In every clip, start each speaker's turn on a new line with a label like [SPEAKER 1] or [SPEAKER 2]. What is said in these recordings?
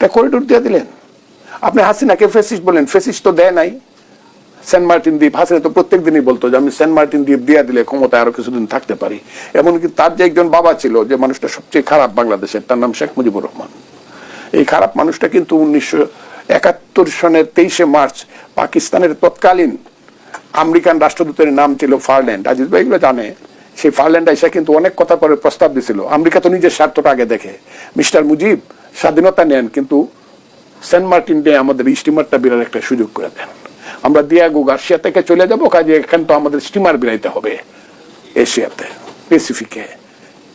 [SPEAKER 1] একটা করিডোর দিয়ে দিলেন। আপনি হাসিনাকে ফেসিস বলেন ফেসিস তো দেয় নাই। সেন্ট মার্টিন দ্বীপ, হাসিনা তো প্রত্যেক দিনই বলতো যে আমি সেন্ট মার্টিন দ্বীপ দিয়ে দিলে ক্ষমতায় আরও কিছুদিন থাকতে পারি। এমনকি তার যে একজন বাবা ছিল, যে মানুষটা সবচেয়ে খারাপ বাংলাদেশের, তার নাম শেখ মুজিবুর রহমান। এই খারাপ মানুষটা কিন্তু উনিশশো একাত্তর সনের তেইশে মার্চ পাকিস্তানের তৎকালীন আমেরিকান রাষ্ট্রদূতের নাম ছিল ফারল্যান্ড। আজিজ ভাই এগুলো জানে? সেই ফারল্যান্ড এসে কিন্তু অনেক কথা পরে প্রস্তাব দিছিল। আমেরিকা তো নিজের স্বার্থটা আগে দেখে। মিস্টার মুজিব স্বাধীনতা নেন, কিন্তু সেন্ট মার্টিন ডে আমাদের স্টিমারটা বিরার একটা সুযোগ করে দেন। আমরা দিয়াগো গার্সিয়া থেকে চলে যাব, কাজে এখান তো আমাদের স্টিমার বিরাইতে হবে এশিয়াতে প্যাসিফিকে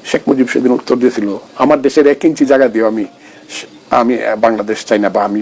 [SPEAKER 1] শেখ মুজিব সেদিন উত্তর দিয়েছিল, আমার দেশের এক ইঞ্চি জায়গা দিও, আমি আমি বাংলাদেশ চাই না বা আমি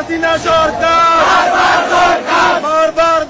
[SPEAKER 2] হাসিনা সরকার। বারবার